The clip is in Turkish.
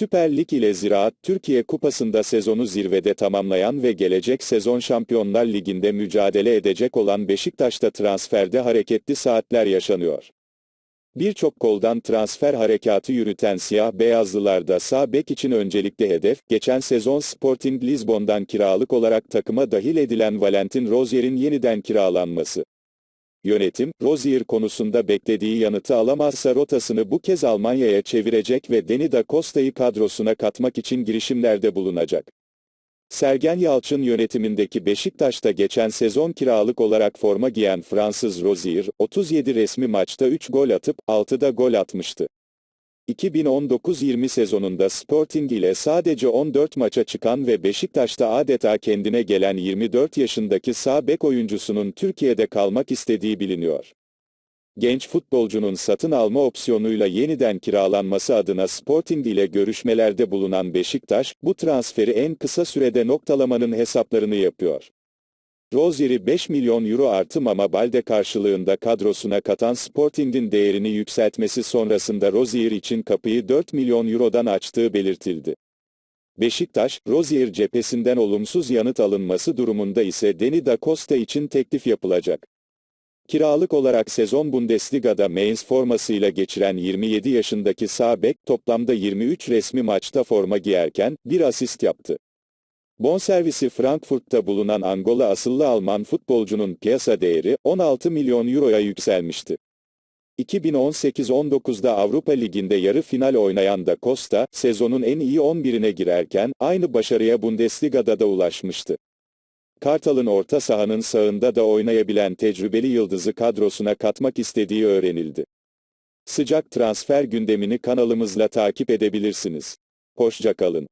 Süper Lig ile Ziraat Türkiye Kupası'nda sezonu zirvede tamamlayan ve gelecek sezon Şampiyonlar Ligi'nde mücadele edecek olan Beşiktaş'ta transferde hareketli saatler yaşanıyor. Birçok koldan transfer harekatı yürüten siyah beyazlılarda sağ bek için öncelikli hedef, geçen sezon Sporting Lisbon'dan kiralık olarak takıma dahil edilen Valentin Rozier'in yeniden kiralanması. Yönetim, Rozier konusunda beklediği yanıtı alamazsa rotasını bu kez Almanya'ya çevirecek ve Deni da Costa'yı kadrosuna katmak için girişimlerde bulunacak. Sergen Yalçın yönetimindeki Beşiktaş'ta geçen sezon kiralık olarak forma giyen Fransız Rozier, 37 resmi maçta 3 gol atıp 6'da gol atmıştı. 2019-20 sezonunda Sporting ile sadece 14 maça çıkan ve Beşiktaş'ta adeta kendine gelen 24 yaşındaki sağ bek oyuncusunun Türkiye'de kalmak istediği biliniyor. Genç futbolcunun satın alma opsiyonuyla yeniden kiralanması adına Sporting ile görüşmelerde bulunan Beşiktaş, bu transferi en kısa sürede noktalamanın hesaplarını yapıyor. Rozier'i 5 milyon euro artı Mama Balde karşılığında kadrosuna katan Sporting'in değerini yükseltmesi sonrasında Rozier için kapıyı 4 milyon eurodan açtığı belirtildi. Beşiktaş, Rozier cephesinden olumsuz yanıt alınması durumunda ise Deni da Costa için teklif yapılacak. Kiralık olarak sezon Bundesliga'da Mainz formasıyla geçiren 27 yaşındaki sağ bek toplamda 23 resmi maçta forma giyerken bir asist yaptı. Bonservisi Frankfurt'ta bulunan Angola asıllı Alman futbolcunun piyasa değeri 16 milyon euroya yükselmişti. 2018-19'da Avrupa Ligi'nde yarı final oynayan da Costa, sezonun en iyi 11'ine girerken, aynı başarıya Bundesliga'da da ulaşmıştı. Kartal'ın orta sahanın sağında da oynayabilen tecrübeli yıldızı kadrosuna katmak istediği öğrenildi. Sıcak transfer gündemini kanalımızla takip edebilirsiniz. Hoşça kalın.